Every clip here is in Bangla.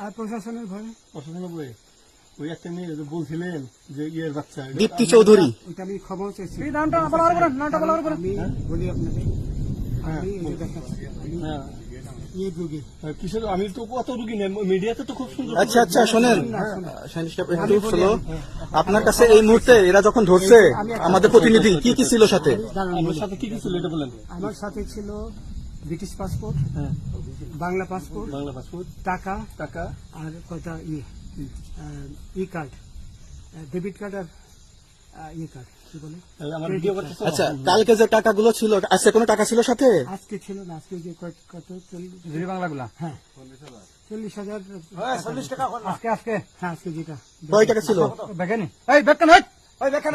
আর প্রশাসনের ওই একটা মেয়ে যে বলছিলেন যে ইয়ের বাচ্চা দীপ্তি চৌধুরী। আমি ক্ষমা চাইছি নামটা বলার পরে নামটা বলার পরে আমি বলি আপনাকে আমি এই যে দেখাচ্ছি আমি হ্যাঁ। ইয়ে হ্যাঁ, আমি তো কত রুগী নেই মিডিয়াতে তো খুব সুন্দর আচ্ছা আচ্ছা শোনেন। আপনার কাছে এই মুহূর্তে এরা যখন ধরছে আমাদের প্রতিনিধি কি কি ছিল সাথে? বলি। সাথে কি কি ছিল এটা বলেন। আমার সাথে ছিল ব্রিটিশ পাসপোর্ট হ্যাঁ। বাংলা পাসপোর্ট বাংলা পাসপোর্ট টাকা টাকা। আর কয়টা ইয়ে? ই কার্ড ডেবিট কার্ড আর ই কার্ড কি বলে? আচ্ছা কালকে যে টাকাগুলো ছিল আজকে কোনো টাকা ছিল সাথে? আজকে ছিল না আজকে যে কত- কত? চল্লিশ বাংলাগুলা? হ্যাঁ। চল্লিশ হাজার। চল্লিশ টাকা আজকে আজকে। হ্যাঁ আজকে যেটা। কয় টাকা ছিল? এই বেকান ওই বেকান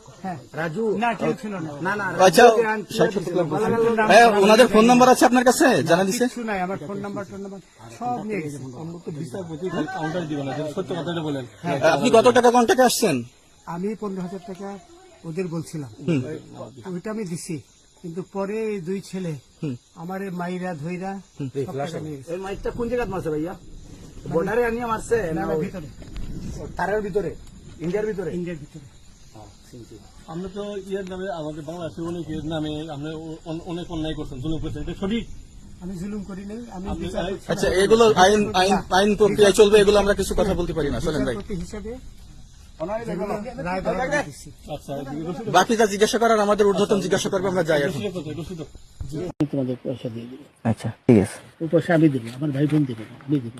রাজু? না না। না না আচ্ছা। হ্যাঁ ওনাদের ফোন নাম্বার আছে আপনার কাছে? জানা দিছে? কিছু নাই আমার ফোন নাম্বার নাম্বার সব নিয়ে গেছে। আমরা তো বিচারপতি খালি কাউন্টার দিবেন না সত্য কথাটা বলেন আপনি কত টাকা কন্ট্যাক্টে আসছেন? আমি পনেরো হাজার টাকা ওদের বলছিলাম। ওইটা আমি দিছি কিন্তু পরে দুই ছেলে আমার মাইরা ধইরা মাইকটা কোন জায়গায় মারছে ভাইয়া? বর্ডারে আনিয়ে মারছে না, ভিতরে। তারের ভিতরে? ইন্ডিয়ার ভিতরে? ইন্ডিয়ার ভিতরে। আমরা তো ইয়ের নামে আমাদের বাংলাদেশে অনেকের নামে আমরা অনেক অন্যায় করছেন জুলুম করছেন এটা সঠিক? আমি জুলুম করি নাই আমি আচ্ছা এগুলো আইন আইন আইন প্রক্রিয়ায় চলবে এগুলো আমরা কিছু কথা বলতে পারি না চলেন ভাই। হিসাবে। আচ্ছা রসিদ বাকি যা জিজ্ঞাসা করার আমাদের ঊর্ধ্বতন জিজ্ঞাসা করবে আমরা যাই এখন রসিদ কোথায় রসিদ তোমাদের পয়সা দিয়ে দেবো। আচ্ছা ঠিক আছে। পয়সা আমি দেবো আমার ভাই বোন দেবে আমি দেবো।